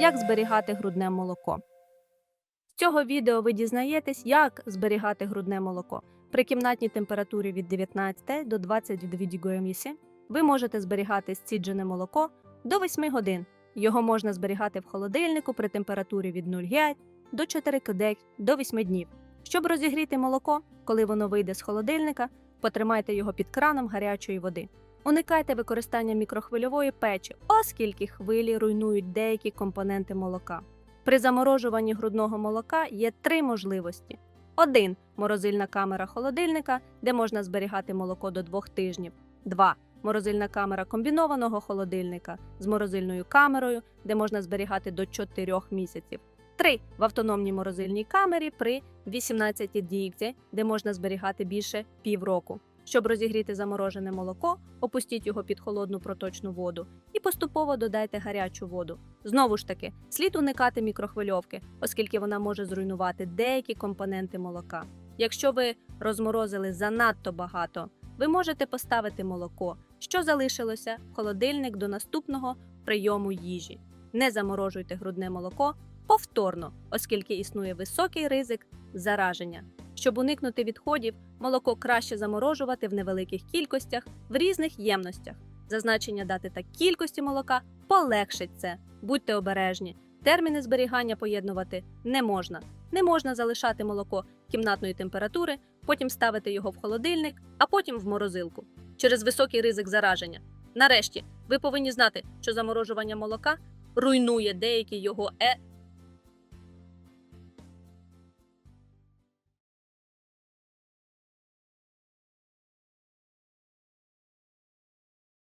як зберігати грудне молоко. З цього відео ви дізнаєтесь, як зберігати грудне молоко. При кімнатній температурі від 19 до 22 градусів ви можете зберігати сціджене молоко до 8 годин. Його можна зберігати в холодильнику при температурі від 0,5 до 4 кдек до 8 днів. Щоб розігріти молоко, коли воно вийде з холодильника, потримайте його під краном гарячої води. Уникайте використання мікрохвильової печі, оскільки хвилі руйнують деякі компоненти молока. При заморожуванні грудного молока є три можливості: 1. морозильна камера холодильника, де можна зберігати молоко до 2 тижнів. 2. Морозильна камера комбінованого холодильника з морозильною камерою, де можна зберігати до 4 місяців. 3. В автономній морозильній камері при 18 дійці, де можна зберігати більше півроку. Щоб розігріти заморожене молоко, опустіть його під холодну проточну воду і поступово додайте гарячу воду. Знову ж таки, слід уникати мікрохвильовки, оскільки вона може зруйнувати деякі компоненти молока. Якщо ви розморозили занадто багато, ви можете поставити молоко, що залишилося, в холодильник до наступного прийому їжі. Не заморожуйте грудне молоко повторно, оскільки існує високий ризик зараження. Щоб уникнути відходів, молоко краще заморожувати в невеликих кількостях в різних ємностях. Зазначення дати та кількості молока полегшить це. Будьте обережні. Терміни зберігання поєднувати не можна. Не можна залишати молоко кімнатної температури, потім ставити його в холодильник, а потім в морозилку через високий ризик зараження. Нарешті, ви повинні знати, що заморожування молока руйнує деякі його е